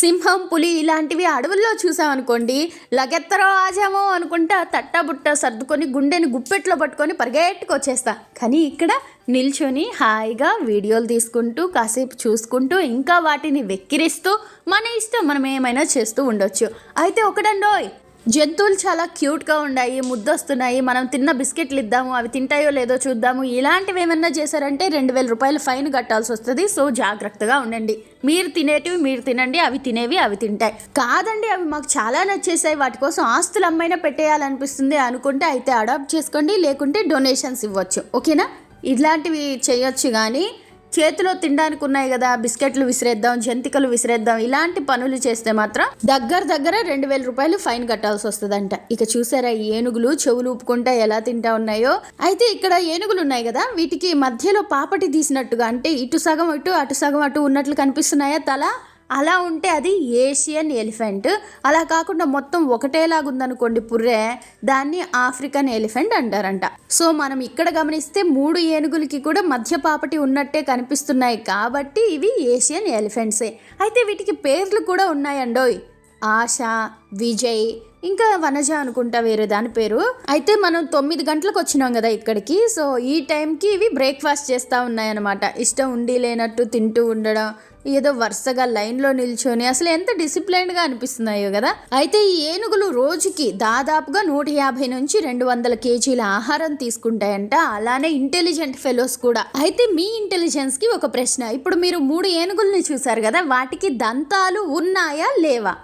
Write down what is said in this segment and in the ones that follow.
సింహం పులి ఇలాంటివి అడవుల్లో చూసామనుకోండి లగెత్తరో ఆజామో అనుకుంటా తట్టబుట్ట సర్దుకొని గుండెని గుప్పెట్లో పట్టుకొని పరిగెట్టుకు వచ్చేస్తా కానీ ఇక్కడ నిల్చొని హాయిగా వీడియోలు తీసుకుంటూ కాసేపు చూసుకుంటూ ఇంకా వాటిని వెక్కిరిస్తూ మన ఇష్టం మనం ఏమైనా చేస్తూ ఉండొచ్చు. అయితే ఒకటండోయ్ జంతువులు చాలా క్యూట్గా ఉన్నాయి ముద్దొస్తున్నాయి మనం తిన్న బిస్కెట్లు ఇద్దాము అవి తింటాయో లేదో చూద్దాము. ఇలాంటివి ఏమన్నా చేశారంటే రెండు వేల రూపాయలు ఫైన్ కట్టాల్సి వస్తుంది. సో జాగ్రత్తగా ఉండండి. మీరు తినేటివి మీరు తినండి అవి తినేవి అవి తింటాయి. కాదండి అవి మాకు చాలా నచ్చేసాయి. వాటి కోసం ఆస్తులు అమ్మైనా పెట్టేయాలనిపిస్తుంది అనుకుంటే అయితే అడాప్ట్ చేసుకోండి. లేకుంటే డొనేషన్స్ ఇవ్వచ్చు. ఓకేనా? ఇలాంటివి చేయొచ్చు కానీ చేతిలో తినడానికి ఉన్నాయి కదా బిస్కెట్లు విసిరేద్దాం జంతికలు విసిరేద్దాం ఇలాంటి పనులు చేస్తే మాత్రం దగ్గర దగ్గర రెండు వేల రూపాయలు ఫైన్ కట్టాల్సి వస్తుందంట. ఇక చూసారా ఈ ఏనుగులు చెవులు ఊపుకుంటా ఎలా తింటా ఉన్నాయో? అయితే ఇక్కడ ఏనుగులు ఉన్నాయి కదా వీటికి మధ్యలో పాపటి తీసినట్టుగా అంటే ఇటు సగం ఇటు అటు సగం అటు ఉన్నట్లు కనిపిస్తున్నాయా తల? అలా ఉంటే అది ఏషియన్ ఎలిఫెంట్. అలా కాకుండా మొత్తం ఒకటేలాగుందనుకోండి పుర్రే దాన్ని ఆఫ్రికన్ ఎలిఫెంట్ అంటారంట. సో మనం ఇక్కడ గమనిస్తే మూడు ఏనుగులకి కూడా మధ్య పాపటి ఉన్నట్టే కనిపిస్తున్నాయి కాబట్టి ఇవి ఏషియన్ ఎలిఫెంట్సే. అయితే వీటికి పేర్లు కూడా ఉన్నాయండోయ్. ఆశ విజయ్ ఇంకా వనజ అనుకుంటా వేరే దాని పేరు. అయితే మనం తొమ్మిది గంటలకు వచ్చినాం కదా ఇక్కడికి. సో ఈ టైంకి ఇవి బ్రేక్ఫాస్ట్ చేస్తూ ఉన్నాయన్నమాట. ఇష్టం ఉండి లేనట్టు తింటూ ఉండడం ఏదో వరుసగా లైన్లో నిల్చొని అసలు ఎంత డిసిప్లైన్గా అనిపిస్తున్నాయో కదా. అయితే ఈ ఏనుగులు రోజుకి దాదాపుగా నూట యాభై నుంచి రెండు వందల కేజీల ఆహారం తీసుకుంటాయంట. అలానే ఇంటెలిజెంట్ ఫెలోస్ కూడా. అయితే మీ ఇంటెలిజెన్స్కి ఒక ప్రశ్న. ఇప్పుడు మీరు మూడు ఏనుగుల్ని చూసారు కదా వాటికి దంతాలు ఉన్నాయా లేవా?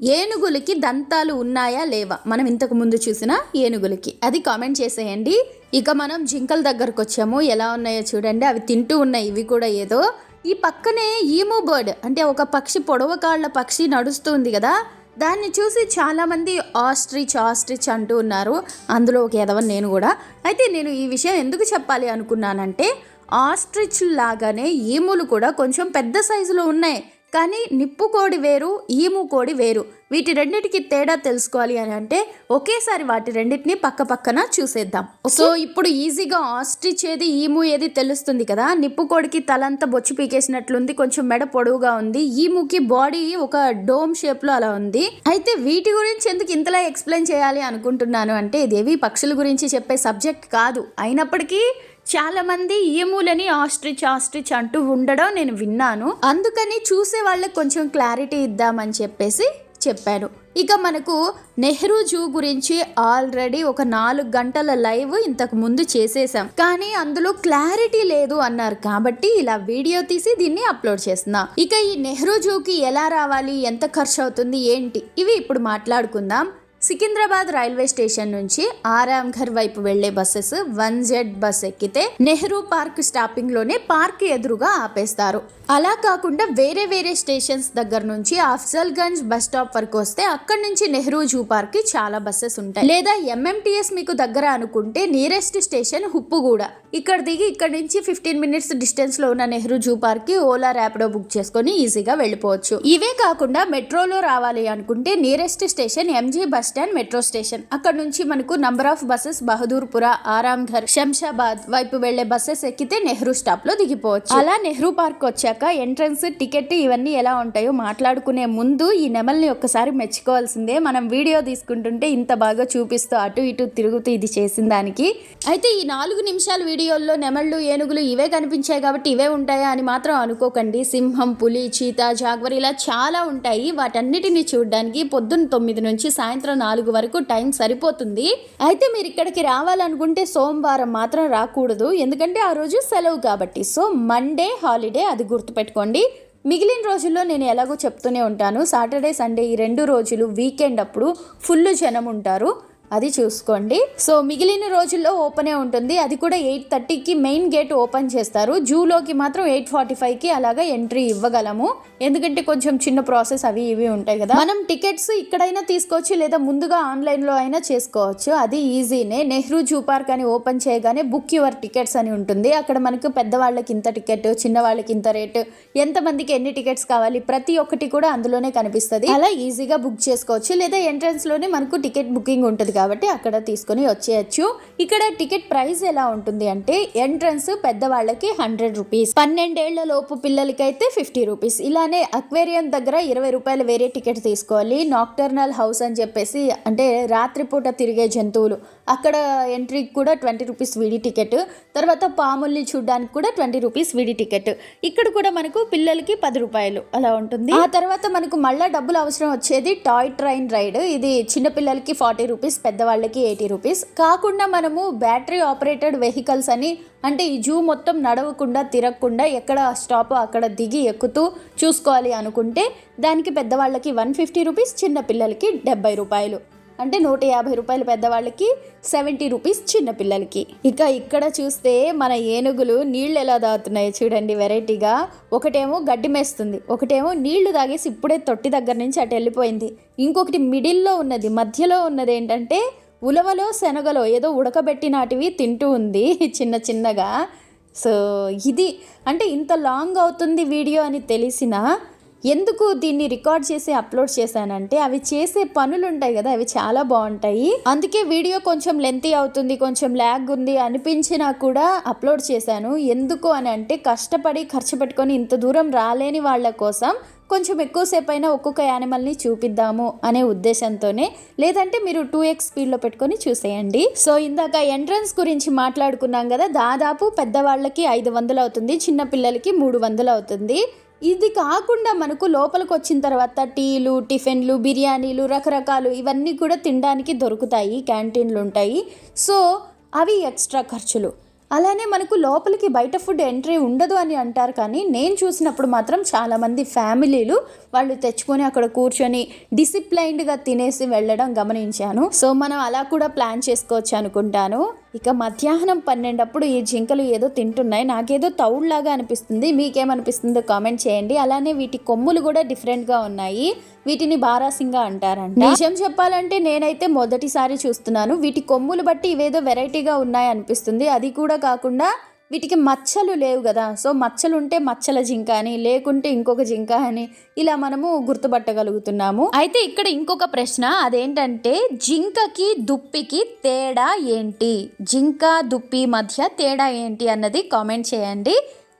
ఏనుగులకి దంతాలు ఉన్నాయా లేవా? మనం ఇంతకు ముందు చూసిన ఏనుగులకి. అది కామెంట్ చేసేయండి. ఇక మనం జింకల దగ్గరకు వచ్చాము ఎలా ఉన్నాయో చూడండి. అవి తింటూ ఉన్నాయి. ఇవి కూడా ఏదో ఈ పక్కనే ఈము బర్డ్ అంటే ఒక పక్షి పొడవ కాళ్ళ పక్షి నడుస్తుంది కదా. దాన్ని చూసి చాలామంది ఆస్ట్రిచ్ ఆస్ట్రిచ్ అంటూ ఉన్నారు. అందులో ఒక ఎదవని నేను కూడా. అయితే నేను ఈ విషయం ఎందుకు చెప్పాలి అనుకున్నానంటే ఆస్ట్రిచ్ లాగానే ఈములు కూడా కొంచెం పెద్ద సైజులో ఉన్నాయి. కానీ నిప్పు కోడి వేరు ఈము కోడి వేరు. వీటి రెండిటికి తేడా తెలుసుకోవాలి అని అంటే ఒకేసారి వాటి రెండింటిని పక్క పక్కన చూసేద్దాం. సో ఇప్పుడు ఈజీగా ఆస్ట్రిచ్ ఏది ఈము ఏది తెలుస్తుంది కదా? నిప్పు కోడికి తలంతా బొచ్చు పీకేసినట్లుంది కొంచెం మెడ పొడవుగా ఉంది. ఈముకి బాడీ ఒక డోమ్ షేప్లో అలా ఉంది. అయితే వీటి గురించి ఎందుకు ఇంతలా ఎక్స్ప్లెయిన్ చేయాలి అనుకుంటున్నాను అంటే ఇదేవి పక్షుల గురించి చెప్పే సబ్జెక్ట్ కాదు. అయినప్పటికీ చాలామంది ఈములని ఆస్ట్రిచ్ ఆస్ట్రిచ్ అంటూ ఉండడం నేను విన్నాను. అందుకని చూసే వాళ్ళకి కొంచెం క్లారిటీ ఇద్దామని చెప్పేసి చెప్పాను. ఇక మనకు నెహ్రూ జూ గురించి ఆల్రెడీ ఒక నాలుగు గంటల లైవ్ ఇంతకు ముందు చేసేసాం కానీ అందులో క్లారిటీ లేదు అన్నారు కాబట్టి ఇలా వీడియో తీసి దీన్ని అప్లోడ్ చేస్తున్నా. ఇక ఈ నెహ్రూ జూకి ఎలా రావాలి? ఎంత ఖర్చు అవుతుంది? ఏంటి? ఇవి ఇప్పుడు మాట్లాడుకుందాం. సికింద్రాబాద్ రైల్వే స్టేషన్ నుంచి ఆరాంఘర్ వైపు వెళ్ళే బస్సెస్ వన్ జెడ్ బస్ ఎక్కితే నెహ్రూ పార్క్ స్టాపింగ్లోనే పార్క్ ఎదురుగా ఆపేస్తారు. అలా కాకుండా వేరే వేరే స్టేషన్స్ దగ్గర నుంచి అఫ్జల్గంజ్ బస్ స్టాప్ వరకు వస్తే అక్కడి నుంచి నెహ్రూ జూ పార్క్కి చాలా బస్సెస్ ఉంటాయి. లేదా ఎంఎంటీఎస్ మీకు దగ్గర అనుకుంటే నియరెస్ట్ స్టేషన్ హుప్పుగూడ. ఇక్కడ దిగి ఇక్కడ నుంచి ఫిఫ్టీన్ మినిట్స్ డిస్టెన్స్లో ఉన్న నెహ్రూ జూ పార్క్కి ఓలా ర్యాపిడో బుక్ చేసుకొని ఈజీగా వెళ్ళిపోవచ్చు. ఇవే కాకుండా మెట్రోలో రావాలి అనుకుంటే nearest station MG bus stand metro station. అక్కడ నుంచి మనకు number of buses Bahadurpura Aramghar Shamshabad వైపు వెళ్ళే బస్సెస్ ఎక్కితే నెహ్రూ స్టాప్లో దిగిపోవచ్చు. అలా నెహ్రూ పార్క్ వచ్చాక ఎంట్రన్స్ టికెట్ ఇవన్నీ ఎలా ఉంటాయో మాట్లాడుకునే ముందు ఈ నెమల్ని ఒక్కసారి మెచ్చుకోవాల్సిందే. మనం వీడియో తీసుకుంటుంటే ఇంత బాగా చూపిస్తూ అటు ఇటు తిరుగుతూ ఇది చేసిన దానికి. అయితే ఈ నాలుగు నిమిషాల వీడియోల్లో నెమళ్ళు ఏనుగులు ఇవే కనిపించాయి కాబట్టి ఇవే ఉంటాయా అని మాత్రం అనుకోకండి. సింహం పులి చీత జాగ్వర్ ఇలా చాలా ఉంటాయి. వాటన్నిటిని చూడడానికి పొద్దున్న తొమ్మిది నుంచి సాయంత్రం నాలుగు వరకు టైం సరిపోతుంది. అయితే మీరు ఇక్కడికి రావాలనుకుంటే సోమవారం మాత్రం రాకూడదు. ఎందుకంటే ఆ రోజు సెలవు కాబట్టి. సో మండే హాలిడే అది గుర్తుపెట్టుకోండి. మిగిలిన రోజుల్లో నేను ఎలాగో చెప్తూనే ఉంటాను. సాటర్డే సండే ఈ రెండు రోజులు వీకెండ్ అప్పుడు ఫుల్ జనం ఉంటారు. అది చూసుకోండి. సో మిగిలిన రోజుల్లో ఓపెనే ఉంటుంది. అది కూడా ఎయిట్ థర్టీకి మెయిన్ గేట్ ఓపెన్ చేస్తారు. జూలోకి మాత్రం ఎయిట్ ఫార్టీ ఫైవ్కి అలాగా ఎంట్రీ ఇవ్వగలము. ఎందుకంటే కొంచెం చిన్న ప్రాసెస్ అవి ఇవి ఉంటాయి కదా. మనం టికెట్స్ ఇక్కడైనా తీసుకోవచ్చు లేదా ముందుగా ఆన్లైన్లో అయినా చేసుకోవచ్చు. అది ఈజీనే. నెహ్రూ జూ పార్క్ అని ఓపెన్ చేయగానే బుక్ యువర్ టికెట్స్ అని ఉంటుంది. అక్కడ మనకు పెద్దవాళ్ళకి ఇంత టికెట్ చిన్న వాళ్ళకి ఇంత రేటు ఎంతమందికి ఎన్ని టికెట్స్ కావాలి ప్రతి ఒక్కటి కూడా అందులోనే కనిపిస్తుంది. అలా ఈజీగా బుక్ చేసుకోవచ్చు. లేదా ఎంట్రన్స్లోనే మనకు టికెట్ బుకింగ్ ఉంటుంది కాబట్టి అక్కడ తీసుకొని వచ్చేయచ్చు. ఇక్కడ టికెట్ ప్రైస్ ఎలా ఉంటుంది అంటే ఎంట్రన్స్ పెద్దవాళ్ళకి హండ్రెడ్ రూపీస్ పన్నెండేళ్ళ లోపు పిల్లలకైతే ఫిఫ్టీ రూపీస్. ఇలానే అక్వేరియం దగ్గర ఇరవై రూపాయలు వేరే టికెట్ తీసుకోవాలి. నాక్టర్నల్ హౌస్ అని చెప్పేసి అంటే రాత్రిపూట తిరిగే జంతువులు. అక్కడ ఎంట్రీకి కూడా ట్వంటీ రూపీస్ విడి టికెట్ తర్వాత పాముల్ని చూడడానికి కూడా ట్వంటీ రూపీస్ విడి టికెట్ ఇక్కడ కూడా మనకు పిల్లలకి పది రూపాయలు అలా ఉంటుంది. ఆ తర్వాత మనకు మళ్ళా డబ్బులు అవసరం వచ్చేది టాయ్ ట్రైన్ రైడ్ ఇది చిన్నపిల్లలకి ఫార్టీ రూపీస్ పెద్దవాళ్ళకి ఎయిటీ రూపీస్ కాకుండా మనము బ్యాటరీ ఆపరేటెడ్ వెహికల్స్ అని అంటే ఈ జూ మొత్తం నడవకుండా తిరగకుండా ఎక్కడ స్టాప్ అక్కడ దిగి ఎక్కుతూ చూసుకోవాలి అనుకుంటే దానికి పెద్దవాళ్ళకి వన్ ఫిఫ్టీ రూపీస్ చిన్నపిల్లలకి డెబ్బై రూపాయలు. అంటే నూట యాభై రూపాయలు పెద్దవాళ్ళకి సెవెంటీ రూపీస్ చిన్నపిల్లలకి ఇక ఇక్కడ చూస్తే మన ఏనుగులు నీళ్ళు ఎలా తాగుతున్నాయో చూడండి వెరైటీగా. ఒకటేమో గడ్డి మేస్తుంది ఒకటేమో నీళ్ళు తాగేసి ఇప్పుడే తొట్టి దగ్గర నుంచి అటు వెళ్ళిపోయింది. ఇంకొకటి మిడిల్లో ఉన్నది మధ్యలో ఉన్నది ఏంటంటే ఉలవలో శనగలో ఏదో ఉడకబెట్టినాటివి తింటూ ఉంది చిన్న చిన్నగా. సో ఇది అంటే ఇంత లాంగ్ అవుతుంది వీడియో అని తెలిసినా ఎందుకు దీన్ని రికార్డ్ చేసి అప్లోడ్ చేశానంటే అవి చేసే పనులు ఉంటాయి కదా అవి చాలా బాగుంటాయి. అందుకే వీడియో కొంచెం లెంతీ అవుతుంది కొంచెం ల్యాగ్ ఉంది అనిపించినా కూడా అప్లోడ్ చేశాను. ఎందుకు అని అంటే కష్టపడి ఖర్చు పెట్టుకొని ఇంత దూరం రాలేని వాళ్ళ కోసం కొంచెం ఎక్కువసేపు అయినా ఒక్కొక్క యానిమల్ని చూపిద్దాము అనే ఉద్దేశంతోనే లేదంటే మీరు టూ ఎక్స్ స్పీడ్లో పెట్టుకొని చూసేయండి. సో ఇందాక ఎంట్రన్స్ గురించి మాట్లాడుకున్నాం కదా దాదాపు పెద్దవాళ్ళకి ఐదు వందలు అవుతుంది చిన్న పిల్లలకి మూడు వందలు అవుతుంది. ఇది కాకుండా మనకు లోపలికి వచ్చిన తర్వాత టీలు టిఫిన్లు బిర్యానీలు రకరకాలు ఇవన్నీ కూడా తినడానికి దొరుకుతాయి క్యాంటీన్లు ఉంటాయి. సో అవి ఎక్స్ట్రా ఖర్చులు. అలానే మనకు లోపలికి బయట ఫుడ్ ఎంట్రీ ఉండదు అని అంటారు కానీ నేను చూసినప్పుడు మాత్రం చాలామంది ఫ్యామిలీలు వాళ్ళు తెచ్చుకొని అక్కడ కూర్చొని డిసిప్లైన్డ్గా తినేసి వెళ్ళడం గమనించాను. సో మనం అలా కూడా ప్లాన్ చేసుకోవచ్చు అనుకుంటాను. ఇక మధ్యాహ్నం పన్నెండప్పుడు ఈ జింకలు ఏదో తింటున్నాయి. నాకేదో తౌడులాగా అనిపిస్తుంది. మీకేమనిపిస్తుందో కామెంట్ చేయండి. అలానే వీటి కొమ్ములు కూడా డిఫరెంట్గా ఉన్నాయి. వీటిని బారాసింగా అంటారంట. నిజం చెప్పాలంటే నేనైతే మొదటిసారి చూస్తున్నాను. వీటి కొమ్ములు బట్టి ఇవేదో వెరైటీగా ఉన్నాయి అనిపిస్తుంది. అది కూడా కాకుండా వీటికి మచ్చలు లేవు కదా. సో మచ్చలు ఉంటే మచ్చల జింక అని లేకుంటే ఇంకొక జింక అని ఇలా మనము గుర్తుపట్టగలుగుతున్నాము. అయితే ఇక్కడ ఇంకొక ప్రశ్న అదేంటంటే జింకకి దుప్పికి తేడా ఏంటి? జింక దుప్పి మధ్య తేడా ఏంటి అన్నది కామెంట్ చేయండి.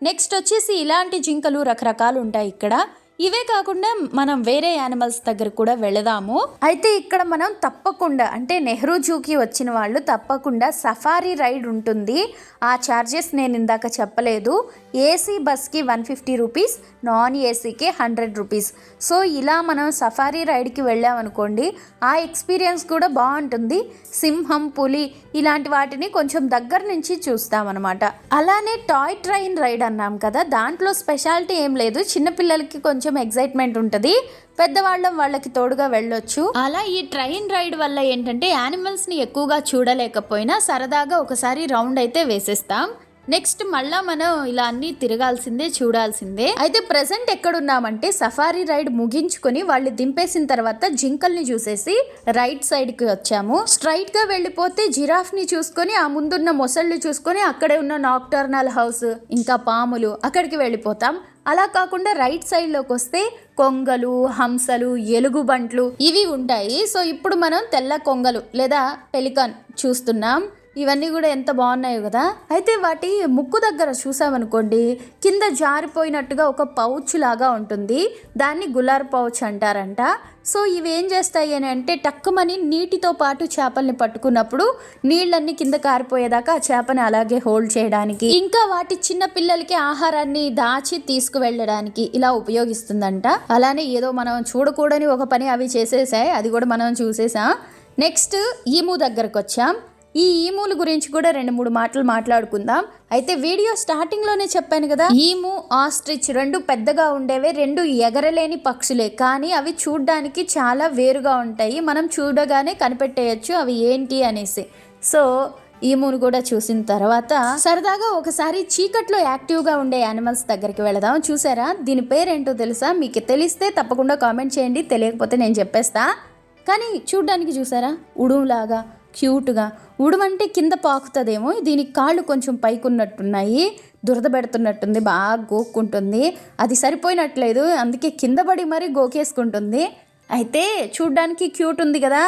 నెక్స్ట్ వచ్చేసి ఇలాంటి జింకలు రకరకాలు ఉంటాయి ఇక్కడ. ఇవే కాకుండా మనం వేరే యానిమల్స్ దగ్గర కూడా వెళదాము. అయితే ఇక్కడ మనం తప్పకుండా అంటే నెహ్రూ జూకి వచ్చిన వాళ్ళు తప్పకుండా సఫారీ రైడ్ ఉంటుంది. ఆ ఛార్జెస్ నేను ఇందాక చెప్పలేదు. ఏసీ బస్కి వన్ ఫిఫ్టీ రూపీస్ నాన్ ఏసీకి హండ్రెడ్ రూపీస్. సో ఇలా మనం సఫారీ రైడ్కి వెళ్ళామనుకోండి ఆ ఎక్స్పీరియన్స్ కూడా బాగుంటుంది. సింహం పులి ఇలాంటి వాటిని కొంచెం దగ్గర నుంచి చూస్తామన్నమాట. అలానే టాయ్ ట్రైన్ రైడ్ అన్నాం కదా దాంట్లో స్పెషాలిటీ ఏం లేదు. చిన్నపిల్లలకి కొంచెం కొంచెం ఎగ్జైట్మెంట్ ఉంటుంది. పెద్దవాళ్ళం వాళ్ళకి తోడుగా వెళ్ళొచ్చు. అలా ఈ ట్రైన్ రైడ్ వల్ల ఏంటంటే యానిమల్స్ని ఎక్కువగా చూడలేకపోయినా సరదాగా ఒకసారి రౌండ్ అయితే వేసేస్తాం. నెక్స్ట్ మళ్ళా మనం ఇలా అన్ని తిరగాల్సిందే చూడాల్సిందే. అయితే ప్రజెంట్ ఎక్కడున్నామంటే సఫారీ రైడ్ ముగించుకొని వాళ్ళు దింపేసిన తర్వాత జింకల్ని చూసేసి రైట్ సైడ్కి వచ్చాము. స్ట్రైట్గా వెళ్ళిపోతే జిరాఫ్ని చూసుకొని ఆ ముందున్న మొసళ్ళు చూసుకొని అక్కడే ఉన్న నాక్టర్నల్ హౌస్ ఇంకా పాములు అక్కడికి వెళ్ళిపోతాం. అలా కాకుండా రైట్ సైడ్లోకి వస్తే కొంగలు హంసలు ఎలుగుబంట్లు ఇవి ఉంటాయి. సో ఇప్పుడు మనం తెల్ల కొంగలు లేదా పెలికాన్ చూస్తున్నాం. ఇవన్నీ కూడా ఎంత బాగున్నాయో కదా. అయితే వాటి ముక్కు దగ్గర చూసామనుకోండి కింద జారిపోయినట్టుగా ఒక పౌచ్ లాగా ఉంటుంది. దాన్ని గులార్ పౌచ్ అంటారంట. సో ఇవి ఏం చేస్తాయి అని అంటే టక్కుమని నీటితో పాటు చేపల్ని పట్టుకున్నప్పుడు నీళ్ళన్నీ కింద కారిపోయేదాకా ఆ చేపని అలాగే హోల్డ్ చేయడానికి. ఇంకా వాటి చిన్న పిల్లలకి ఆహారాన్ని దాచి తీసుకువెళ్ళడానికి ఇలా ఉపయోగిస్తుందంట. అలానే ఏదో మనం చూడకూడని ఒక పని అవి చేసేసాయి అది కూడా మనం చూసేసాం. నెక్స్ట్ ఈము దగ్గరకు వచ్చాం ఈ ఈముల గురించి కూడా రెండు మూడు మాటలు మాట్లాడుకుందాం. అయితే వీడియో స్టార్టింగ్లోనే చెప్పాను కదా ఈము ఆస్ట్రిచ్ రెండు పెద్దగా ఉండేవే రెండు ఎగరలేని పక్షులే. కానీ అవి చూడ్డానికి చాలా వేరుగా ఉంటాయి. మనం చూడగానే కనిపెట్టేయచ్చు అవి ఏంటి అనేసి. సో ఈమును కూడా చూసిన తర్వాత సరదాగా ఒకసారి చీకట్లో యాక్టివ్గా ఉండే యానిమల్స్ దగ్గరికి వెళదాం. చూసారా? దీని పేరేంటో తెలుసా? మీకు తెలిస్తే తప్పకుండా కామెంట్ చేయండి. తెలియకపోతే నేను చెప్పేస్తా. కానీ చూడ్డానికి చూసారా? ఉడులాగా క్యూట్గా ఉడవంటే కింద పాకుతుందేమో దీనికి కాళ్ళు కొంచెం పైకున్నట్టున్నాయి దురద పెడుతున్నట్టుంది బాగా గోక్కుంటుంది. అది సరిపోయినట్లేదు అందుకే కింద పడి మరీ గోకేసుకుంటుంది. అయితే చూడ్డానికి క్యూట్ ఉంది కదా.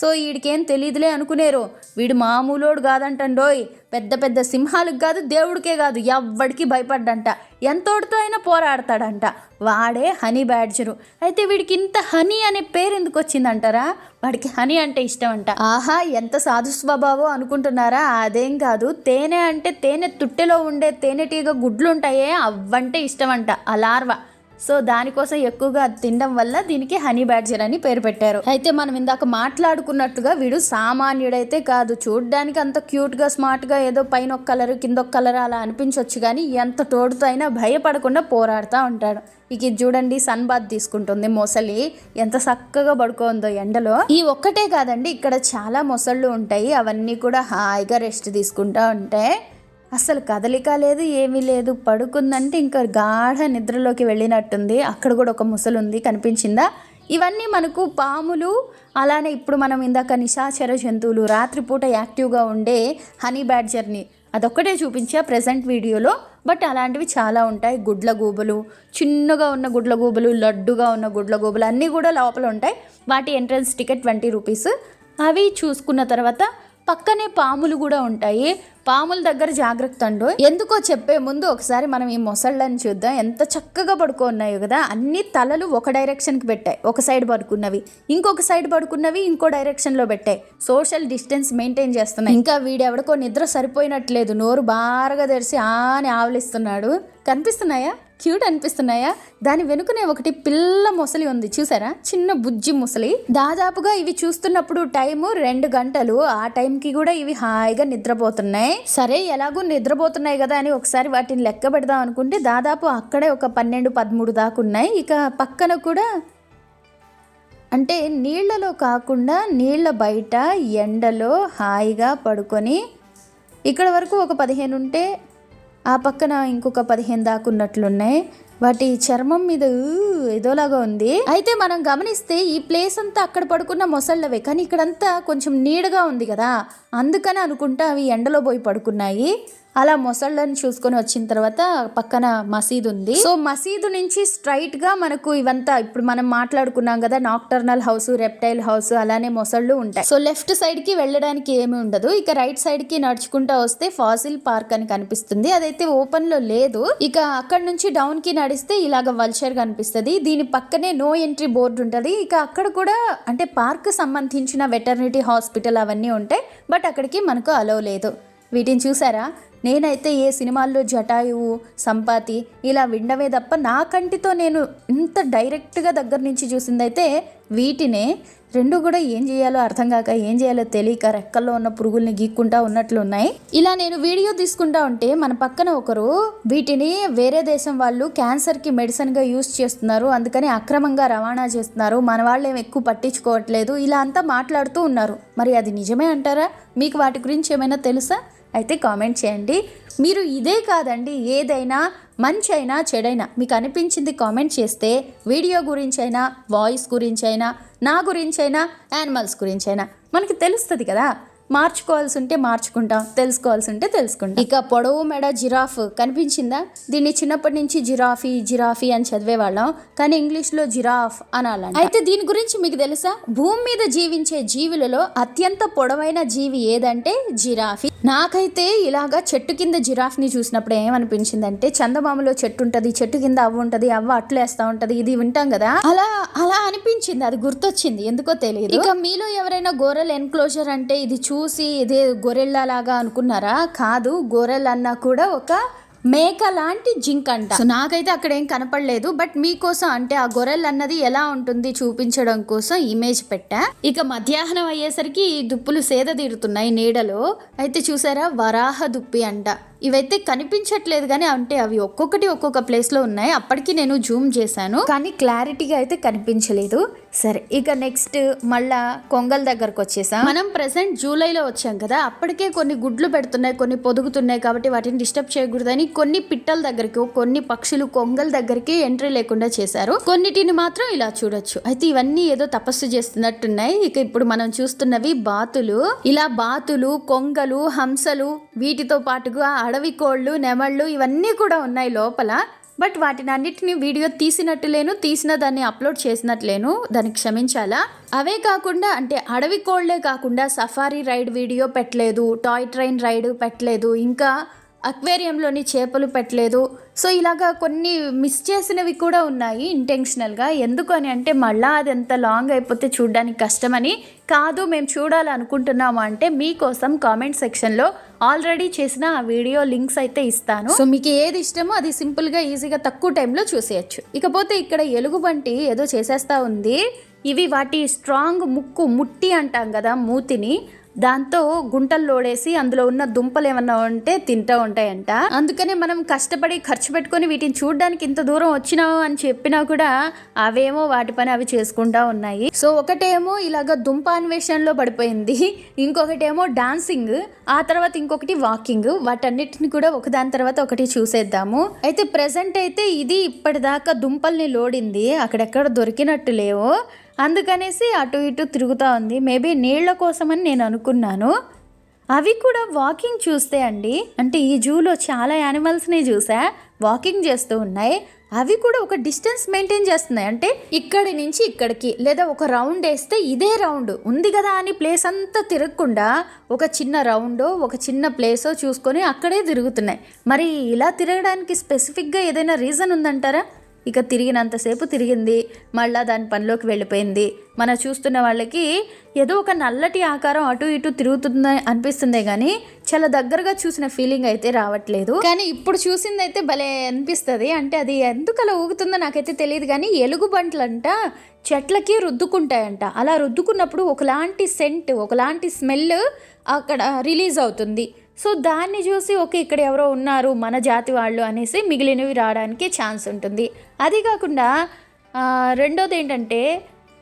సో వీడికేం తెలియదులే అనుకునేరు. వీడు మామూలోడు కాదంటండోయ్. పెద్ద పెద్ద సింహాలకు కాదు దేవుడికే కాదు ఎవ్వడికి భయపడ్డంట. ఎంతోడితో అయినా పోరాడతాడంట. వాడే హనీ బ్యాడ్జరు. అయితే వీడికి ఇంత హనీ అనే పేరు ఎందుకు వచ్చిందంటారా? వాడికి హనీ అంటే ఇష్టం అంట ఆహా ఎంత సాధు స్వభావం అనుకుంటున్నారా? అదేం కాదు. తేనె అంటే తేనె తుట్టెలో ఉండే తేనెటీగ గుడ్లుంటాయే అవ్వంటే ఇష్టం అంట ఆ లార్వా. సో దానికోసం ఎక్కువగా తినడం వల్ల దీనికి హనీ బ్యాడ్జర్ అని పేరు పెట్టారు. అయితే మనం ఇందాక మాట్లాడుకున్నట్టుగా వీడు సామాన్యుడైతే కాదు. చూడడానికి అంత క్యూట్గా స్మార్ట్గా ఏదో పైన ఒక కలర్ కింద ఒక కలర్ అలా అనిపించవచ్చు కానీ ఎంత తోడుతో అయినా భయపడకుండా పోరాడుతూ ఉంటాడు. ఇక ఇది చూడండి సన్ బాత్ తీసుకుంటుంది మొసలి. ఎంత చక్కగా పడుకోందో ఎండలో. ఈ ఒక్కటే కాదండి ఇక్కడ చాలా మొసళ్ళు ఉంటాయి. అవన్నీ కూడా హాయిగా రెస్ట్ తీసుకుంటా ఉంటాయి అసలు కదలిక లేదు ఏమీ లేదు. పడుకుందంటే ఇంకా గాఢ నిద్రలోకి వెళ్ళినట్టుంది. అక్కడ కూడా ఒక ముసలు ఉంది కనిపించిందా? ఇవన్నీ మనకు పాములు అలానే ఇప్పుడు మనం ఇందాక నిశాచర జంతువులు రాత్రిపూట యాక్టివ్గా ఉండే హనీ బ్యాడ్జర్ని అదొక్కటే చూపించా ప్రజెంట్ వీడియోలో. బట్ అలాంటివి చాలా ఉంటాయి. గుడ్ల గూబలు చిన్నగా ఉన్న గుడ్ల గూబలు లడ్డుగా ఉన్న గుడ్ల గూబలు అన్నీ కూడా లోపల ఉంటాయి. వాటి ఎంట్రన్స్ టికెట్ ట్వంటీ రూపీస్. అవి చూసుకున్న తర్వాత పక్కనే పాములు కూడా ఉంటాయి. పాముల దగ్గర జాగ్రత్త అండు. ఎందుకో చెప్పే ముందు ఒకసారి మనం ఈ మొసళ్ళని చూద్దాం. ఎంత చక్కగా పడుకున్నాయో కదా. అన్ని తలలు ఒక డైరెక్షన్కి పెట్టాయి. ఒక సైడ్ పడుకున్నవి ఇంకొక సైడ్ పడుకున్నవి ఇంకో డైరెక్షన్లో పెట్టాయి. సోషల్ డిస్టెన్స్ మెయింటైన్ చేస్తున్నాయి. ఇంకా వీడెవడికో నిద్ర సరిపోయినట్లేదు. నోరు బాగా తెరిచి ఆని ఆవలిస్తున్నాడు. కనిపిస్తున్నాయా? క్యూట్ అనిపిస్తున్నాయా? దాని వెనుకనే ఒకటి పిల్ల మొసలి ఉంది. చూసారా? చిన్న బుజ్జి ముసలి. దాదాపుగా ఇవి చూస్తున్నప్పుడు టైము రెండు గంటలు. ఆ టైంకి కూడా ఇవి హాయిగా నిద్రపోతున్నాయి. సరే ఎలాగో నిద్రపోతున్నాయి కదా అని ఒకసారి వాటిని లెక్క పెడదాం అనుకుంటే దాదాపు అక్కడే ఒక పన్నెండు పదమూడు దాకా ఉన్నాయి. ఇక పక్కన కూడా అంటే నీళ్ళలో కాకుండా నీళ్ళ బయట ఎండలో హాయిగా పడుకొని ఇక్కడ వరకు ఒక పదిహేను ఉంటే ఆ పక్కన ఇంకొక పదిహేను దాకా ఉన్నట్లున్నాయి. వాటి చర్మం మీద ఏదోలాగా ఉంది. అయితే మనం గమనిస్తే ఈ ప్లేస్ అంతా అక్కడ పడుకున్న మొసళ్ళవే కానీ ఇక్కడంతా కొంచెం నీడగా ఉంది కదా. అందుకని అనుకుంటా అవి ఎండలో పోయి పడుకున్నాయి. అలా మొసళ్ళని చూసుకొని వచ్చిన తర్వాత పక్కన మసీదు ఉంది సో మసీదు నుంచి స్ట్రైట్గా మనకు ఇవంతా ఇప్పుడు మనం మాట్లాడుకున్నాం కదా నాక్టర్నల్ హౌస్ రెప్టైల్ హౌస్ అలానే మొసళ్ళు ఉంటాయి. సో లెఫ్ట్ సైడ్కి వెళ్ళడానికి ఏమీ ఉండదు. ఇక రైట్ సైడ్కి నడుచుకుంటా వస్తే ఫాసిల్ పార్క్ అని కనిపిస్తుంది. అదైతే ఓపెన్లో లేదు. ఇక అక్కడ నుంచి డౌన్కి నడిస్తే ఇలాగ వల్చర్ కనిపిస్తుంది. దీని పక్కనే నో ఎంట్రీ బోర్డు ఉంటుంది. ఇక అక్కడ కూడా అంటే పార్క్ సంబంధించిన వెటర్నిటీ హాస్పిటల్ అవన్నీ ఉంటాయి. బట్ అక్కడికి మనకు అలవ్ లేదు. వీటిని చూసారా? నేనైతే ఏ సినిమాల్లో జటాయువు సంపాతి ఇలా వినడమే తప్ప నా కంటితో నేను ఇంత డైరెక్ట్గా దగ్గర నుంచి చూసిందైతే వీటినే. రెండు కూడా ఏం చేయాలో అర్థం కాక ఏం చేయాలో తెలియక రెక్కల్లో ఉన్న పురుగుల్ని గీక్కుంటా ఉన్నట్లు ఉన్నాయి. ఇలా నేను వీడియో తీసుకుంటా ఉంటే మన పక్కన ఒకరు వీటిని వేరే దేశం వాళ్ళు క్యాన్సర్కి మెడిసిన్గా యూస్ చేస్తున్నారు అందుకని అక్రమంగా రవాణా చేస్తున్నారు మన వాళ్ళు ఏం ఎక్కువ పట్టించుకోవట్లేదు ఇలా అంతా మాట్లాడుతూ ఉన్నారు. మరి అది నిజమే అంటారా? మీకు వాటి గురించి ఏమైనా తెలుసా? అయితే కామెంట్ చేయండి. మీరు ఇదే కాదండి ఏదైనా మంచి అయినా చెడైనా మీకు అనిపించింది కామెంట్ చేస్తే వీడియో గురించైనా వాయిస్ గురించైనా నా గురించైనా యానిమల్స్ గురించైనా మనకి తెలుస్తుంది కదా. మార్చుకోవాల్సి ఉంటే మార్చుకుంటాం తెలుసుకోవాల్సి ఉంటే తెలుసుకుంటాం. ఇక పొడవు మెడ జిరాఫ్ కనిపించిందా? దీన్ని చిన్నప్పటి నుంచి జిరాఫీ జిరాఫీ అని చదివేవాళ్ళం. కానీ ఇంగ్లీష్లో జిరాఫ్ అనాలంట. అయితే దీని గురించి మీకు తెలుసా? భూమి మీద జీవించే జీవులలో అత్యంత పొడవైన జీవి ఏదంటే జిరాఫీ. నాకైతే ఇలాగా చెట్టు కింద జిరాఫ్ని చూసినప్పుడు ఏమనిపించిందంటే చందమామలో చెట్టు ఉంటుంది చెట్టు కింద అవ్వ ఉంటది అవ్వ అట్లేస్తా ఉంటది ఇది వింటాం కదా? అలా అలా అనిపించింది అది గుర్తొచ్చింది ఎందుకో తెలియదు ఇక మీలో ఎవరైనా గోరల్ ఎన్క్లోజర్ అంటే ఇది చూ చూసి ఇదే గొర్రెల లాగా అనుకున్నారా? కాదు గొర్రెలన్నా కూడా ఒక మేక లాంటి జింక్ అంట. సో నాకైతే అక్కడ ఏం కనపడలేదు బట్ మీకోసం అంటే ఆ గొర్రెల్ అన్నది ఎలా ఉంటుంది చూపించడం కోసం ఇమేజ్ పెట్టా. ఇక మధ్యాహ్నం అయ్యేసరికి ఈ దుప్పులు సేద తీరుతున్నాయి నీడలో. అయితే చూసారా? వరాహ దుప్పి అంట. ఇవైతే కనిపించట్లేదు కానీ అంటే అవి ఒక్కొక్కటి ఒక్కొక్క ప్లేస్లో ఉన్నాయి. అప్పటికి నేను జూమ్ చేశాను. కానీ క్లారిటీగా అయితే కనిపించలేదు. సరే ఇక నెక్స్ట్ మళ్ళా కొంగల్ దగ్గరకు వచ్చేసాం. మనం ప్రెసెంట్ జూలైలో వచ్చాం కదా. అప్పటికే కొన్ని గుడ్లు పెడుతున్నాయి కొన్ని పొదుగుతున్నాయి కాబట్టి వాటిని డిస్టర్బ్ చేయకూడదని కొన్ని పిట్టల దగ్గరికి కొన్ని పక్షులు కొంగల్ దగ్గరికి ఎంట్రీ లేకుండా చేశారు. కొన్నిటిని మాత్రం ఇలా చూడొచ్చు. అయితే ఇవన్నీ ఏదో తపస్సు చేస్తున్నట్టున్నాయి. ఇక ఇప్పుడు మనం చూస్తున్నవి బాతులు. ఇలా బాతులు కొంగలు హంసలు వీటితో పాటుగా అడవి కోళ్ళు నెమళ్ళు ఇవన్నీ కూడా ఉన్నాయి లోపల. బట్ వాటిని అన్నిటిని వీడియో తీసినట్టు లేను తీసిన దాన్ని అప్లోడ్ చేసినట్లేను దానికి క్షమించాలా? అవే కాకుండా అంటే అడవి కోళ్ళే కాకుండా సఫారీ రైడ్ వీడియో పెట్టలేదు టాయ్ ట్రైన్ రైడ్ పెట్టలేదు ఇంకా అక్వేరియంలోని చేపలు పెట్టలేదు. సో ఇలాగా కొన్ని మిస్ చేసినవి కూడా ఉన్నాయి ఇంటెన్షనల్గా ఎందుకు అని అంటే మళ్ళీ అది ఎంత లాంగ్ అయిపోతే చూడడానికి కష్టమని కాదు మేము చూడాలనుకుంటున్నాము అంటే మీకోసం కామెంట్ సెక్షన్లో ఆల్రెడీ చేసిన ఆ వీడియో లింక్స్ అయితే ఇస్తాను. సో మీకు ఏది ఇష్టమో అది సింపుల్గా ఈజీగా తక్కువ టైంలో చూసేయచ్చు. ఇకపోతే ఇక్కడ ఎలుగుబంటి ఏదో చేసేస్తా ఉంది. ఇవి వాటి స్ట్రాంగ్ ముక్కు ముట్టి అంటాం కదా మూతిని. దాంతో గుంటలు లోడేసి అందులో ఉన్న దుంపలు ఏమన్నా ఉంటే తింటూ ఉంటాయంట. అందుకనే మనం కష్టపడి ఖర్చు పెట్టుకొని వీటిని చూడడానికి ఇంత దూరం వచ్చినావు అని చెప్పినా కూడా అవేమో వాటి పని అవి చేసుకుంటా ఉన్నాయి. సో ఒకటేమో ఇలాగ దుంప అన్వేషణలో పడిపోయింది. ఇంకొకటేమో డాన్సింగ్ ఆ తర్వాత ఇంకొకటి వాకింగ్ వాటన్నిటిని కూడా ఒకదాని తర్వాత ఒకటి చూసేద్దాము. అయితే ప్రెసెంట్ అయితే ఇది ఇప్పటిదాకా దుంపల్ని లోడింది అక్కడెక్కడ దొరికినట్టు లేవు. అందుకనేసి అటు ఇటు తిరుగుతూ ఉంది. మేబీ నీళ్ళ కోసమని నేను అనుకున్నాను. అవి కూడా వాకింగ్ చూస్తే అండి. అంటే ఈ జూలో చాలా యానిమల్స్ని చూసా. వాకింగ్ చేస్తూ ఉన్నాయి. అవి కూడా ఒక డిస్టెన్స్ మెయింటైన్ చేస్తున్నాయి. అంటే ఇక్కడి నుంచి ఇక్కడికి లేదా ఒక రౌండ్ వేస్తే ఇదే రౌండ్ ఉంది కదా అని ప్లేస్ అంతా తిరగకుండా ఒక చిన్న రౌండ్ ఒక చిన్న ప్లేసో చూసుకొని అక్కడే తిరుగుతున్నాయి. మరి ఇలా తిరగడానికి స్పెసిఫిక్గా ఏదైనా రీజన్ ఉందంటారా? ఇక తిరిగినంతసేపు తిరిగింది. మళ్ళా దాని పనిలోకి వెళ్ళిపోయింది. మన చూస్తున్న వాళ్ళకి ఏదో ఒక నల్లటి ఆకారం అటు ఇటు తిరుగుతుంది అనిపిస్తుంది కానీ చాలా దగ్గరగా చూసిన ఫీలింగ్ అయితే రావట్లేదు. కానీ ఇప్పుడు చూసింది అయితే భలే అనిపిస్తుంది. అంటే అది ఎందుకు అలా ఊగుతుందో నాకైతే తెలియదు కానీ ఎలుగుబంట్లంట చెట్లకి రుద్దుకుంటాయంట. అలా రుద్దుకున్నప్పుడు ఒకలాంటి సెంట్ ఒకలాంటి స్మెల్ అక్కడ రిలీజ్ అవుతుంది. సో దాన్ని చూసి ఓకే ఇక్కడ ఎవరో ఉన్నారు మన జాతి వాళ్ళు అనేసి మిగిలినవి రావడానికి ఛాన్స్ ఉంటుంది. అది కాకుండా రెండోది ఏంటంటే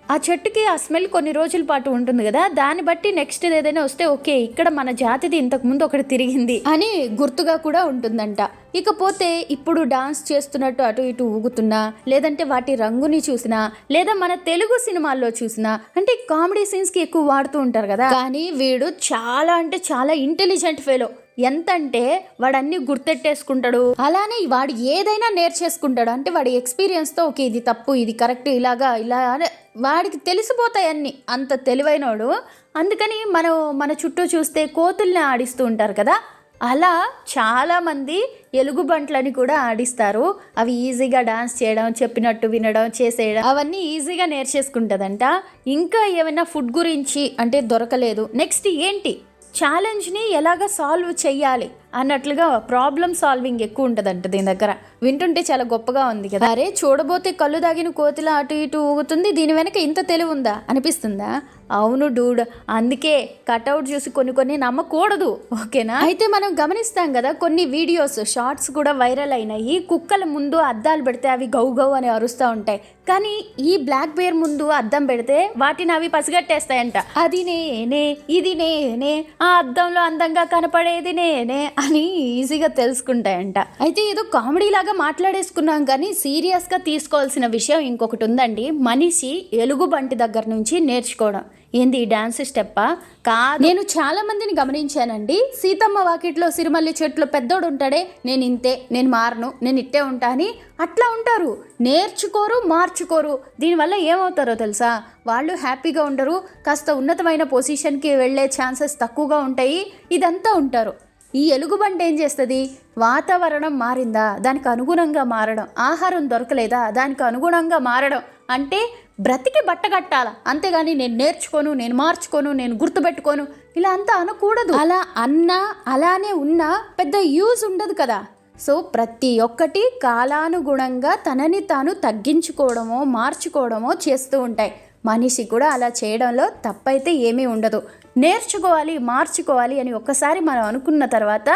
ఆ చెట్టుకి ఆ స్మెల్ కొన్ని రోజుల పాటు ఉంటుంది కదా దాన్ని బట్టి నెక్స్ట్ ఏదైనా వస్తే ఓకే ఇక్కడ మన జాతిది ఇంతకుముందు ఒకటి తిరిగింది అని గుర్తుగా కూడా ఉంటుందంట. ఇకపోతే ఇప్పుడు డాన్స్ చేస్తున్నట్టు అటు ఇటు ఊగుతున్నా లేదంటే వాటి రంగుని చూసినా లేదా మన తెలుగు సినిమాల్లో చూసినా అంటే కామెడీ సీన్స్కి ఎక్కువ వాడుతూ ఉంటారు కదా. కానీ వీడు చాలా అంటే చాలా ఇంటెలిజెంట్ ఫెలో ఎంత అంటే వాడు అన్ని గుర్తెట్టేసుకుంటాడు. అలానే వాడు ఏదైనా నేర్చేసుకుంటాడు. అంటే వాడి ఎక్స్పీరియన్స్తో ఓకే ఇది తప్పు ఇది కరెక్ట్ ఇలాగా ఇలా అని వాడికి తెలిసిపోతాయి అన్ని. అంత తెలివైనోడు. అందుకని మనం మన చుట్టూ చూస్తే కోతుల్ని ఆడిస్తూ ఉంటారు కదా. అలా చాలామంది ఎలుగుబంట్లని కూడా ఆడిస్తారు. అవి ఈజీగా డాన్స్ చేయడం చెప్పినట్టు వినడం చేసేయడం అవన్నీ ఈజీగా నేర్చేసుకుంటుందంట. ఇంకా ఏమైనా ఫుడ్ గురించి అంటే దొరకలేదు. నెక్స్ట్ ఏంటి? ఛాలెంజ్ని ఎలాగ సాల్వ్ చెయ్యాలి అన్నట్లుగా ప్రాబ్లమ్ సాల్వింగ్ ఎక్కువ ఉంటుందంట దీని దగ్గర. వింటుంటే చాలా గొప్పగా ఉంది కదా. అరే చూడబోతే కళ్ళు దాగిన కోతిలా అటు ఇటు ఊగుతుంది దీని వెనక ఇంత తెలివి ఉందా? అనిపిస్తుందా? అవును డూడ్ అందుకే కట్అవుట్ చూసి కొన్ని కొన్ని నమ్మకూడదు ఓకేనా? అయితే మనం గమనిస్తాం కదా కొన్ని వీడియోస్ షార్ట్స్ కూడా వైరల్ అయినాయి. కుక్కల ముందు అద్దాలు పెడితే అవి గౌ గౌ అని అరుస్తూ ఉంటాయి. కానీ ఈ బ్లాక్ బేర్ ముందు అద్దం పెడితే వాటిని అవి పసిగట్టేస్తాయంట. అది నేనే ఇది నేనే ఆ అద్దంలో అందంగా కనపడేది నేనే అని ఈజీగా తెలుసుకుంటాయంట. అయితే ఏదో కామెడీ లాగా మాట్లాడేసుకున్నాం కానీ సీరియస్గా తీసుకోవాల్సిన విషయం ఇంకొకటి ఉందండి. మనిషి ఎలుగుబంటి దగ్గర నుంచి నేర్చుకోవడం. ఏంది ఈ డాన్స్ స్టెప్పా? కా నేను చాలా మందిని గమనించానండి. సీతమ్మ వాకిట్లో సిరిమల్లి చెట్లు పెద్దోడు ఉంటాడే నేను ఇంతే నేను మారను నేను ఇట్టే ఉంటా అని అట్లా ఉంటారు. నేర్చుకోరు మార్చుకోరు. దీనివల్ల ఏమవుతారో తెలుసా? వాళ్ళు హ్యాపీగా ఉండరు కాస్త ఉన్నతమైన పొజిషన్కి వెళ్ళే ఛాన్సెస్ తక్కువగా ఉంటాయి. ఇదంతా ఉంటారు. ఈ ఎలుగుబంటి ఏం చేస్తుంది? వాతావరణం మారిందా? దానికి అనుగుణంగా మారడం. ఆహారం దొరకలేదా? దానికి అనుగుణంగా మారడం. అంటే బ్రతికి బట్టగట్టాల అంతేగాని నేను నేర్చుకోను నేను మార్చుకోను నేను గుర్తుపెట్టుకోను. ఇలా అంతా అనకూడదు. అలా అన్నా అలానే ఉన్నా పెద్ద యూజ్ ఉండదు కదా. సో ప్రతి ఒక్కటి కాలానుగుణంగా తనని తాను తగ్గించుకోవడమో మార్చుకోవడమో చేస్తూ ఉంటాయి. మనిషి కూడా అలా చేయడంలో తప్పైతే ఏమీ ఉండదు. నేర్చుకోవాలి మార్చుకోవాలి అని ఒక్కసారి మనం అనుకున్న తర్వాత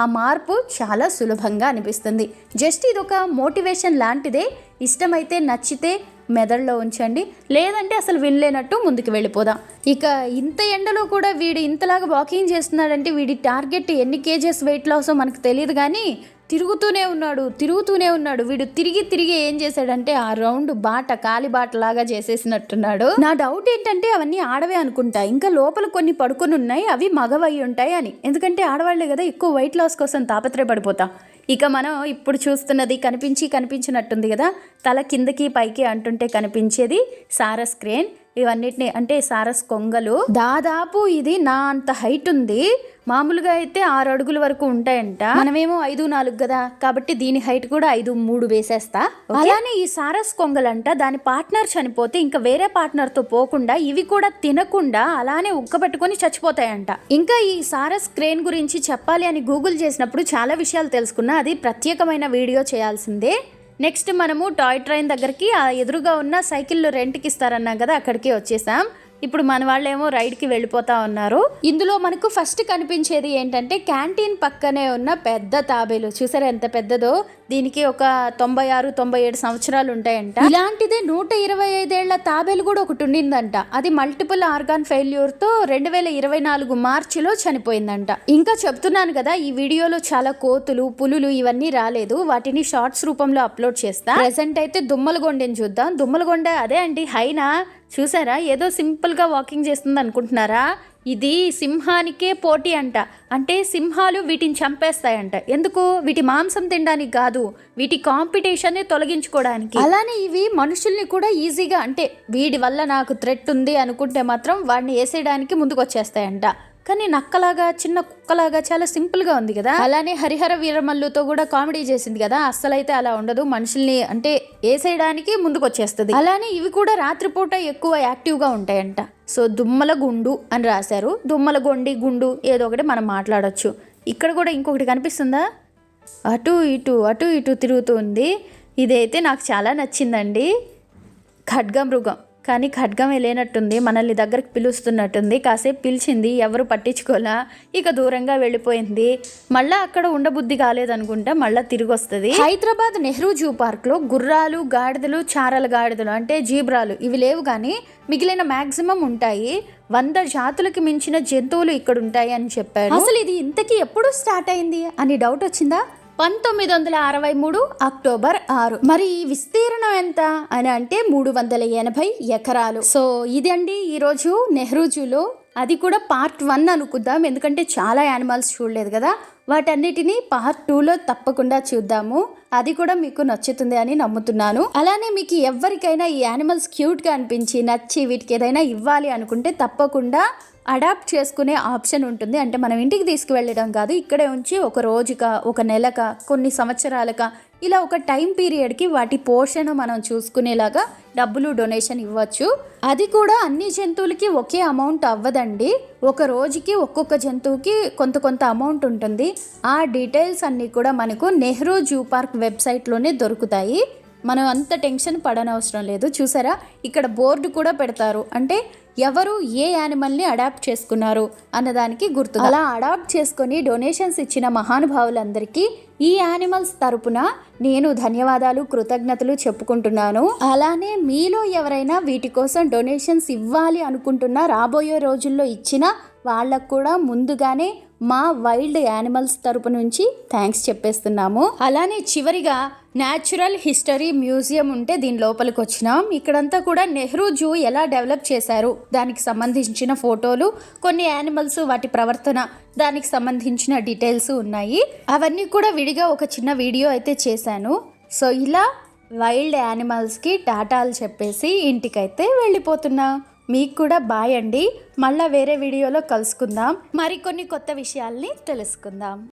ఆ మార్పు చాలా సులభంగా అనిపిస్తుంది. జస్ట్ ఇది ఒక మోటివేషన్ లాంటిదే. ఇష్టమైతే నచ్చితే మెదడులో ఉంచండి. లేదంటే అసలు వినలేనట్టు ముందుకు వెళ్ళిపోదాం. ఇక ఇంత ఎండలో కూడా వీడు ఇంతలాగా వాకింగ్ చేస్తున్నాడంటే వీడి టార్గెట్ ఎన్ని కేజెస్ వెయిట్ లాస్ మనకు తెలియదు కానీ తిరుగుతూనే ఉన్నాడు తిరుగుతూనే ఉన్నాడు. వీడు తిరిగి తిరిగి ఏం చేశాడంటే ఆ రౌండ్ బాట కాలి బాట లాగా చేసేసినట్టున్నాడు. నా డౌట్ ఏంటంటే అవన్నీ ఆడవే అనుకుంటా. ఇంకా లోపల కొన్ని పడుకొని ఉన్నాయి అవి మగవై ఉంటాయి అని. ఎందుకంటే ఆడవాళ్ళే కదా ఎక్కువ వెయిట్ లాస్ కోసం తాపత్రయపడిపోతా. ఇక మనం ఇప్పుడు చూస్తున్నది కనిపించి కనిపించినట్టుంది కదా తల కిందకి పైకి అంటుంటే కనిపించేది సారస్ క్రేన్. ఇవన్నిటిని అంటే సారస్ కొంగలు. దాదాపు ఇది నా అంత హైట్ ఉంది. మామూలుగా అయితే ఆరు అడుగుల వరకు ఉంటాయంట. మనమేమో ఐదు నాలుగు కదా. కాబట్టి దీని హైట్ కూడా ఐదు మూడు వేసేస్తా. అలానే ఈ సారస్ కొంగలంట దాని పార్ట్నర్ చనిపోతే ఇంకా వేరే పార్ట్నర్తో పోకుండా ఇవి కూడా తినకుండా అలానే ఉక్కబెట్టుకొని చచ్చిపోతాయంట. ఇంకా ఈ సారస్ క్రేన్ గురించి చెప్పాలి అని గూగుల్ చేసినప్పుడు చాలా విషయాలు తెలుసుకున్నా. అది ప్రత్యేకమైన వీడియో చేయాల్సిందే. నెక్స్ట్ మనము టాయ్ ట్రైన్ దగ్గరికి ఆ ఎదురుగా ఉన్న సైకిళ్ళు రెంట్కి ఇస్తారన్నాం కదా అక్కడికి వచ్చేసాం. ఇప్పుడు మన వాళ్ళేమో రైడ్కి వెళ్ళిపోతా ఉన్నారు. ఇందులో మనకు ఫస్ట్ కనిపించేది ఏంటంటే క్యాంటీన్ పక్కనే ఉన్న పెద్ద తాబేలు. చూసారా ఎంత పెద్దదో? దీనికి ఒక తొంభై ఆరు తొంభై ఏడు సంవత్సరాలు ఉంటాయంట. ఇలాంటిదే నూట ఇరవై ఐదేళ్ళ తాబేలు కూడా ఒకటి ఉండిందంట. అది మల్టిపుల్ ఆర్గాన్ ఫెయిల్యూర్తో రెండు వేల ఇరవై నాలుగు మార్చిలో చనిపోయిందంట. ఇంకా చెప్తున్నాను కదా ఈ వీడియోలో చాలా కోతులు పులులు ఇవన్నీ రాలేదు. వాటిని షార్ట్స్ రూపంలో అప్లోడ్ చేస్తా. ప్రెసెంట్ అయితే దుమ్మలగొండని చూద్దాం. దుమ్మలగొండ అదే అండి హైనా? చూసారా? ఏదో సింపుల్గా వాకింగ్ చేస్తుంది అనుకుంటున్నారా ఇది సింహానికే పోటీ అంట. అంటే సింహాలు వీటిని చంపేస్తాయంట. ఎందుకు? వీటి మాంసం తినడానికి కాదు వీటి కాంపిటీషన్ తొలగించుకోవడానికి. అలానే ఇవి మనుషుల్ని కూడా ఈజీగా అంటే వీడి వల్ల నాకు థ్రెట్ ఉంది అనుకుంటే మాత్రం వాడిని వేసేయడానికి ముందుకు వచ్చేస్తాయంట కానీ నక్కలాగా చిన్న కుక్కలాగా చాలా సింపుల్గా ఉంది కదా. అలానే హరిహర వీరమల్లుతో కూడా కామెడీ చేసింది కదా. అస్సలైతే అలా ఉండదు. మనుషుల్ని అంటే వేసేయడానికి ముందుకు వచ్చేస్తుంది అలానే ఇవి కూడా రాత్రిపూట ఎక్కువ యాక్టివ్గా ఉంటాయంట. సో దుమ్మల గుండు అని రాశారు. దుమ్మల గొండి గుండు ఏదో ఒకటి మనం మాట్లాడొచ్చు. ఇక్కడ కూడా ఇంకొకటి కనిపిస్తుందా? అటు ఇటు అటు ఇటు తిరుగుతూ ఉంది. ఇదైతే నాకు చాలా నచ్చిందండి. ఖడ్గమృగం. కానీ ఖడ్గం లేనట్టుంది మనల్ని దగ్గరికి పిలుస్తున్నట్టుంది. కాసేపు పిలిచింది ఎవరు పట్టించుకోలా? ఇక దూరంగా వెళ్ళిపోయింది. మళ్ళా అక్కడ ఉండబుద్ధి కాలేదనుకుంటా మళ్ళా తిరిగి వస్తుంది హైదరాబాద్ నెహ్రూ జూ పార్క్లో గుర్రాలు గాడిదలు చారల గాడిదలు అంటే జీబ్రాలు. ఇవి లేవు కానీ మిగిలిన మాక్సిమం ఉంటాయి. వంద జాతులకి మించిన జంతువులు ఇక్కడ ఉంటాయి అని చెప్పారు అసలు ఇది ఇంతకీ ఎప్పుడు స్టార్ట్ అయింది? అని డౌట్ వచ్చిందా? పంతొమ్మిది వందల అరవై మూడు అక్టోబర్ ఆరు. మరి ఈ విస్తీర్ణం ఎంత అని అంటే మూడు వందల ఎనభై ఎకరాలు. సో ఇదండి ఈరోజు నెహ్రూ జూలో. అది కూడా పార్ట్ వన్ అనుకుందాం. ఎందుకంటే చాలా యానిమల్స్ చూడలేదు కదా. వాటన్నిటిని పార్ట్ టూలో తప్పకుండా చూద్దాము. అది కూడా మీకు నచ్చుతుంది అని నమ్ముతున్నాను. అలానే మీకు ఎవరికైనా ఈ యానిమల్స్ క్యూట్గా అనిపించి నచ్చి వీటికి ఏదైనా ఇవ్వాలి అనుకుంటే తప్పకుండా అడాప్ట్ చేసుకునే ఆప్షన్ ఉంటుంది. అంటే మనం ఇంటికి తీసుకువెళ్ళడం కాదు ఇక్కడే ఉంచి ఒక రోజుక ఒక నెలక కొన్ని సంవత్సరాలక ఇలా ఒక టైం పీరియడ్కి వాటి పోషణ మనం చూసుకునేలాగా డబ్బులు డొనేషన్ ఇవ్వచ్చు. అది కూడా అన్ని జంతువులకి ఒకే అమౌంట్ అవ్వదండి. ఒక రోజుకి ఒక్కొక్క జంతువుకి కొంత కొంత అమౌంట్ ఉంటుంది. ఆ డీటెయిల్స్ అన్నీ కూడా మనకు నెహ్రూ జూ పార్క్ వెబ్సైట్లోనే దొరుకుతాయి. మనం అంత టెన్షన్ పడనవసరం లేదు. చూసారా? ఇక్కడ బోర్డు కూడా పెడతారు. అంటే ఎవరు ఏ యానిమల్ని అడాప్ట్ చేసుకున్నారు అన్నదానికి గుర్తు అలా అడాప్ట్ చేసుకొని డొనేషన్స్ ఇచ్చిన మహానుభావులందరికీ ఈ యానిమల్స్ తరపున నేను ధన్యవాదాలు కృతజ్ఞతలు చెప్పుకుంటున్నాను. అలానే మీలో ఎవరైనా వీటి కోసం డొనేషన్స్ ఇవ్వాలి అనుకుంటున్నా రాబోయే రోజుల్లో ఇచ్చిన వాళ్ళకు కూడా ముందుగానే మా వైల్డ్ యానిమల్స్ తరపు నుంచి థ్యాంక్స్ చెప్పేస్తున్నాము. అలానే చివరిగా న్యాచురల్ హిస్టరీ మ్యూజియం ఉంటే దీని లోపలికి వచ్చినాం. ఇక్కడంతా కూడా నెహ్రూ జూ ఎలా డెవలప్ చేశారు? దానికి సంబంధించిన ఫోటోలు కొన్ని యానిమల్స్ వాటి ప్రవర్తన దానికి సంబంధించిన డీటెయిల్స్ ఉన్నాయి. అవన్నీ కూడా విడిగా ఒక చిన్న వీడియో అయితే చేశాను. సో ఇలా వైల్డ్ యానిమల్స్కి టాటాలు చెప్పేసి ఇంటికైతే వెళ్ళిపోతున్నా. మీకు కూడా బాయ్ అండి. మళ్ళీ వేరే వీడియోలో కలుసుకుందాం. మరికొన్ని కొత్త విషయాల్ని తెలుసుకుందాం.